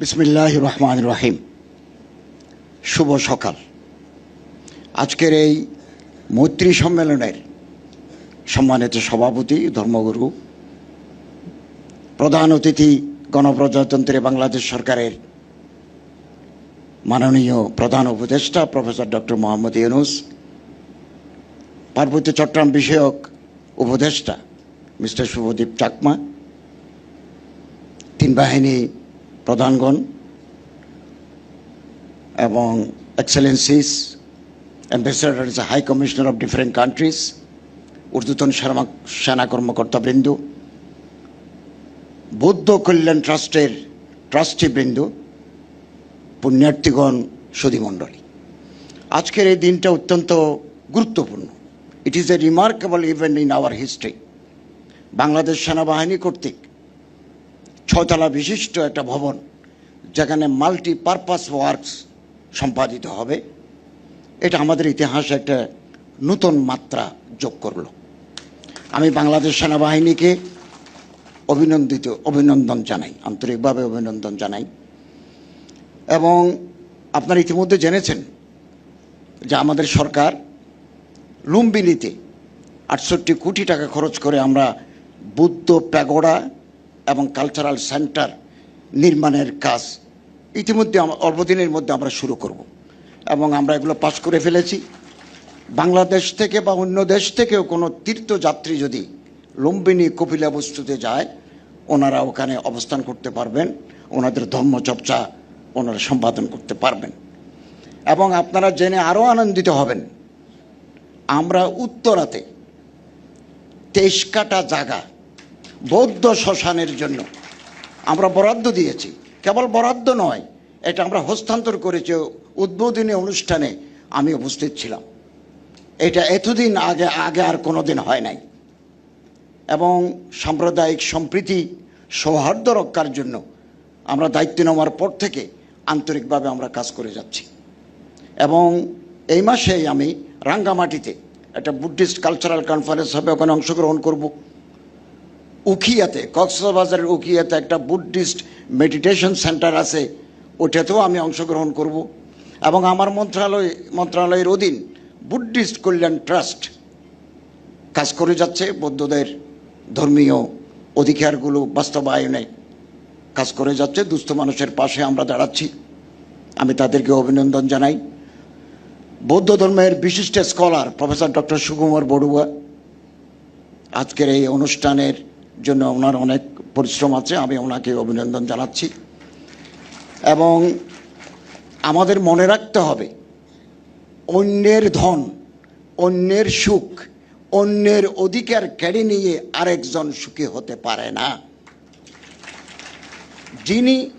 বিসমিল্লাহ রহমান রহিম শুভ সকাল। আজকের এই মৈত্রী সম্মেলনের সম্মানিত সভাপতি, ধর্মগুরু, প্রধান অতিথি গণপ্রজাতন্ত্রী বাংলাদেশ সরকারের মাননীয় প্রধান উপদেষ্টা প্রফেসর ডক্টর মোহাম্মদ ইউনুস, পার্বত্য চট্টগ্রাম বিষয়ক উপদেষ্টা মিস্টার শুভদীপ চাকমা, তিন বাহিনী প্রধানগণ এবং excellencies ambassadors high commissioner of different countries ঊর্ধ্বতন সেনা- কর্মকর্তাবৃন্দ, বৌদ্ধ কল্যাণ ট্রাস্টের ট্রাস্টি ট্রাস্টিবৃন্দ, পুণ্যার্থীগণ সুধীমণ্ডলী আজকের এই দিনটা অত্যন্ত গুরুত্বপূর্ণ। It is a remarkable event in our history Bangladesh সেনাবাহিনী কর্তৃক ছয়তলা বিশিষ্ট একটা ভবন, যেখানে মাল্টি পারপাস ওয়ার্কস সম্পাদিত হবে। এটা আমাদের ইতিহাসে একটা নতুন মাত্রা যোগ করল। আমি বাংলাদেশ সেনাবাহিনীকে অভিনন্দিত, অভিনন্দন জানাই, আন্তরিকভাবে অভিনন্দন জানাই। এবং আপনারা ইতিমধ্যে জেনেছেন যে আমাদের সরকার লুম্বিনীতে আটষট্টি কোটি টাকা খরচ করে আমরা বুদ্ধ প্যাগোড়া এবং কালচারাল সেন্টার নির্মাণের কাজ ইতিমধ্যে আম- অল্প দিনের মধ্যে আমরা শুরু করব। এবং আমরা এগুলো পাশ করে ফেলেছি। বাংলাদেশ থেকে বা অন্য দেশ থেকেও কোনো তীর্থযাত্রী যদি লম্বিনী কপিলা বস্তুতে যায়, ওনারা ওখানে অবস্থান করতে পারবেন, ওনাদের ধর্মচর্চা ওনারা সম্পাদন করতে পারবেন। এবং আপনারা জেনে আরও আনন্দিত হবেন, আমরা উত্তরাতে তেইশ কাটা জায়গা বৌদ্ধ শ্মশানের জন্য। আমরা বরাদ্দ দিয়েছি। কেবল বরাদ্দ নয়, এটা আমরা হস্তান্তর করেছি উদ্বোধনী অনুষ্ঠানে আমি উপস্থিত ছিলাম। এটা এতদিন আগে আগে আর কোনো দিন হয় নাই। এবং সাম্প্রদায়িক সম্প্রীতি, সৌহার্দ্য রক্ষার জন্য আমরা দায়িত্ব নেওয়ার পর থেকে আন্তরিকভাবে আমরা কাজ করে যাচ্ছি। এবং এই মাসেই আমি রাঙ্গামাটিতে একটা বুদ্ধিস্ট কালচারাল কনফারেন্স হবে, ওখানে অংশগ্রহণ করব। উখিয়াতে কক্সবাজারের উখিয়াতে একটা বুদ্ধিস্ট মেডিটেশন সেন্টার আছে, ওটাতেও আমি অংশগ্রহণ করব। এবং আমার মন্ত্রণালয় মন্ত্রণালয়ের অধীন বুদ্ধিস্ট কল্যাণ ট্রাস্ট কাজ করে যাচ্ছে, বৌদ্ধদের ধর্মীয় অধিকারগুলো বাস্তবায়নে কাজ করে যাচ্ছে, দুস্থ মানুষের পাশে আমরা দাঁড়াচ্ছি। আমি তাদেরকে অভিনন্দন জানাই। বৌদ্ধ ধর্মের বিশিষ্ট scholar professor doctor Sukumar Barua, আজকের এই অনুষ্ঠানের জন্য ওনার অনেক পরিশ্রম আছে, আমি ওনাকে অভিনন্দন জানাচ্ছি। এবং আমাদের মনে রাখতে হবে, অন্যের ধন, অন্যের সুখ, অন্যের অধিকার কেড়ে নিয়ে আরেকজন সুখী হতে পারে না। যিনি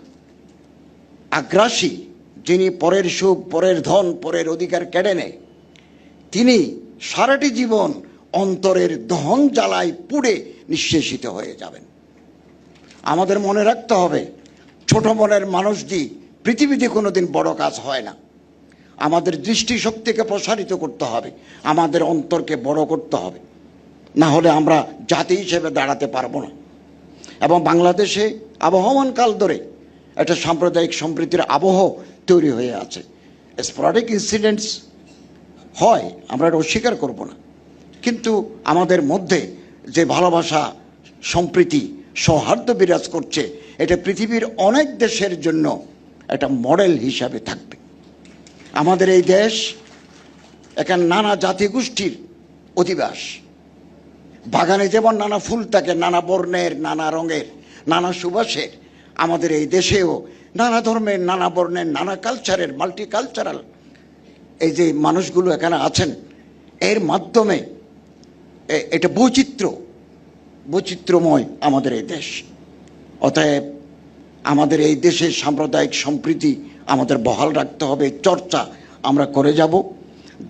আগ্রাসী, যিনি পরের সুখ, পরের ধন, পরের অধিকার কেড়ে নেয়, তিনি সারাটি জীবন অন্তরের দহন জ্বালায় পুড়ে নিঃশেষিত হয়ে যাবেন। আমাদের মনে রাখতে হবে, ছোট মনের মানুষটি পৃথিবীতে কোনোদিন বড় কাজ হয় না। আমাদের দৃষ্টিশক্তিকে প্রসারিত করতে হবে, আমাদের অন্তরকে বড় করতে হবে। না হলে আমরা জাতি হিসেবে দাঁড়াতে পারব না। এবং বাংলাদেশে আবহমান কাল ধরে একটা সাম্প্রদায়িক সম্প্রীতির আবহ তৈরি হয়ে আছে। স্পোরাডিক ইনসিডেন্টস হয়, আমরা এটা অস্বীকার করব না। কিন্তু আমাদের মধ্যে যে ভালোবাসা, সম্প্রীতি, সৌহার্দ্য বিরাজ করছে, এটা পৃথিবীর অনেক দেশের জন্য একটা মডেল হিসাবে থাকবে। আমাদের এই দেশ এখানে নানা জাতিগোষ্ঠীর অধিবাস। বাগানে যেমন নানা ফুল থাকে, নানা বর্ণের, নানা রঙের, নানা সুবাসের, আমাদের এই দেশেও নানা ধর্মের, নানা বর্ণের, নানা কালচারের মাল্টি কালচারাল এই যে মানুষগুলো এখানে আছেন, এর মাধ্যমে এটা বৈচিত্র্য। বৈচিত্র্যময় আমাদের এই দেশ। অতএব আমাদের এই দেশের সাম্প্রদায়িক সম্প্রীতি আমাদের বহাল রাখতে হবে চর্চা আমরা করে যাব।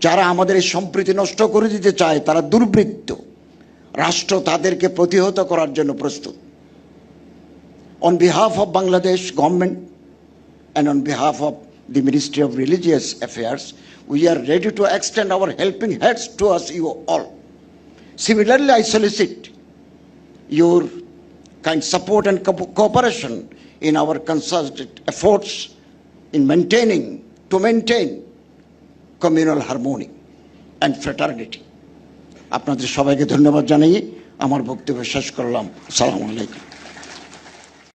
যারা আমাদের এই সম্প্রীতি নষ্ট করে দিতে চায় তারা দুর্বৃত্ত। রাষ্ট্র তাদেরকে প্রতিহত করার জন্য প্রস্তুত। On behalf of Bangladesh government and and on behalf of the Ministry of Religious Affairs, we are ready to extend our helping hands towards you all. Similarly, I solicit your kind support and co- cooperation in our concerted efforts in maintaining, to maintain communal harmony and fraternity. আপনাদের সবাইকে ধন্যবাদ জানিয়ে আমার বক্তব্য শেষ করলাম সালাম আলাইকুম